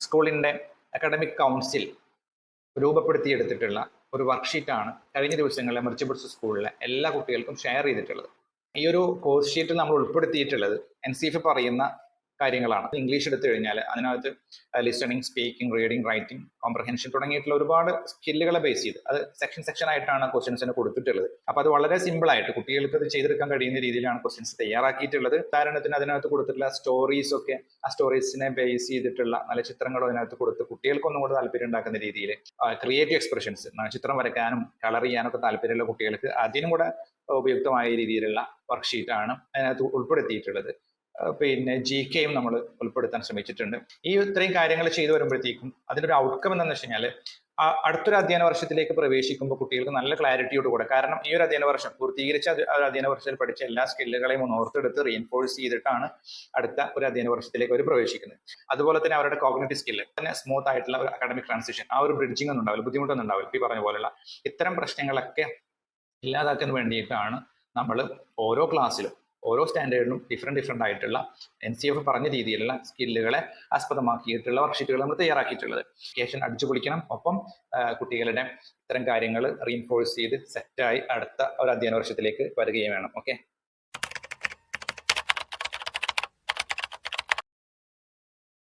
സ്കൂളിന്റെ academic council രൂപപ്പെടുത്തിയെടുത്തിട്ടുള്ള ഒരു വർക്ക്ഷീറ്റാണ് കഴിഞ്ഞ ദിവസങ്ങളിലെ മെർച്ചിബിൾസ് സ്കൂളിലെ എല്ലാ കുട്ടികൾക്കും ഷെയർ ചെയ്തിട്ടുള്ളത്. ഈ ഒരു കോഴ്സ് ഷീറ്റിൽ നമ്മൾ ഉൾപ്പെടുത്തിയിട്ടുള്ളത് എൻ സി എഫ് പറയുന്ന കാര്യങ്ങളാണ്. ഇംഗ്ലീഷ് എടുത്തു കഴിഞ്ഞാൽ അതിനകത്ത് listening speaking reading writing comprehension തുടങ്ങിയിട്ടുള്ള ഒരുപാട് സ്കില്ലുകളെ ബേസ് ചെയ്ത് അത് സെക്ഷൻ സെക്ഷൻ ആയിട്ടാണ് ക്വസ്റ്റ്യൻസിന് കൊടുത്തിട്ടുള്ളത്. അപ്പോൾ അത് വളരെ സിമ്പിൾ ആയിട്ട് കുട്ടികൾക്ക് അത് ചെയ്തെടുക്കാൻ കഴിയുന്ന രീതിയിലാണ് ക്വസ്റ്റ്യൻസ് തയ്യാറാക്കിയിട്ടുള്ളത്. ഉദാഹരണത്തിന് അതിനകത്ത് കൊടുത്തിട്ടുള്ള സ്റ്റോറീസ് ഒക്കെ ആ സ്റ്റോറീസിനെ ബേസ് ചെയ്തിട്ടുള്ള നല്ല ചിത്രങ്ങളും അതിനകത്ത് കൊടുത്ത് കുട്ടികൾക്ക് ഒന്നും കൂടെ താല്പര്യം ഉണ്ടാക്കുന്ന രീതിയിൽ ക്രിയേറ്റീവ് എക്സ്പ്രഷൻസ് ചിത്രം വരയ്ക്കാനും കളർ ചെയ്യാനും ഒക്കെ താല്പര്യമുള്ള കുട്ടികൾക്ക് അതിനും കൂടെ ഉപയുക്തമായ രീതിയിലുള്ള വർക്ക്ഷീറ്റാണ് അതിനകത്ത് ഉൾപ്പെടുത്തിയിട്ടുള്ളത്. പിന്നെ ജി കെയും നമ്മൾ ഉൾപ്പെടുത്താൻ ശ്രമിച്ചിട്ടുണ്ട്. ഈ ഇത്രയും കാര്യങ്ങൾ ചെയ്തു വരുമ്പോഴത്തേക്കും അതിന്റെ ഒരു ഔട്ട്കം എന്താണെന്ന് വെച്ച് കഴിഞ്ഞാൽ അടുത്തൊരു അധ്യയന വർഷത്തിലേക്ക് പ്രവേശിക്കുമ്പോൾ കുട്ടികൾക്ക് നല്ല ക്ലാരിറ്റിയോട് കൂടെ കാരണം ഈ ഒരു അധ്യയന വർഷം പൂർത്തീകരിച്ച അധ്യയന വർഷത്തിൽ പഠിച്ച എല്ലാ സ്കില്ലുകളെയും ഓർത്തെടുത്ത് റീഎൻഫോഴ്സ് ചെയ്തിട്ടാണ് അടുത്ത ഒരു അധ്യയന വർഷത്തിലേക്ക് അവർ പ്രവേശിക്കുന്നത്. അതുപോലെ തന്നെ അവരുടെ കോഗ്നറ്റീവ് സ്കില്ല് തന്നെ സ്മൂത്ത് ആയിട്ടുള്ള ഒരു അക്കാഡമിക് ട്രാൻസിഷൻ ആ ഒരു ബ്രിഡ്ജിംഗ് ഒന്നും ഉണ്ടാവില്ല ബുദ്ധിമുട്ടൊന്നും ഉണ്ടാവില്ല. ഈ പറഞ്ഞ പോലെയുള്ള ഇത്തരം പ്രശ്നങ്ങളൊക്കെ ഇല്ലാതാക്കാൻ വേണ്ടിയിട്ടാണ് നമ്മൾ ഓരോ ക്ലാസ്സിലും ഓരോ സ്റ്റാൻഡേർഡിനും ഡിഫറെന്റ് ഡിഫറെന്റ് ആയിട്ടുള്ള എൻ സി എഫ് പറഞ്ഞ രീതിയിലുള്ള സ്കില്ലുകളെ ആസ്പദമാക്കിയിട്ടുള്ള വർക്ക്ഷീറ്റുകൾ നമ്മൾ തയ്യാറാക്കിയിട്ടുള്ളത്. കേഷൻ അടിച്ചു പൊളിക്കണം. ഒപ്പം കുട്ടികളുടെ ഇത്തരം കാര്യങ്ങൾ റീൻഫോഴ്സ് ചെയ്ത് സെറ്റായി അടുത്ത ഒരു അധ്യയന വർഷത്തിലേക്ക് വരികയും വേണം. ഓക്കെ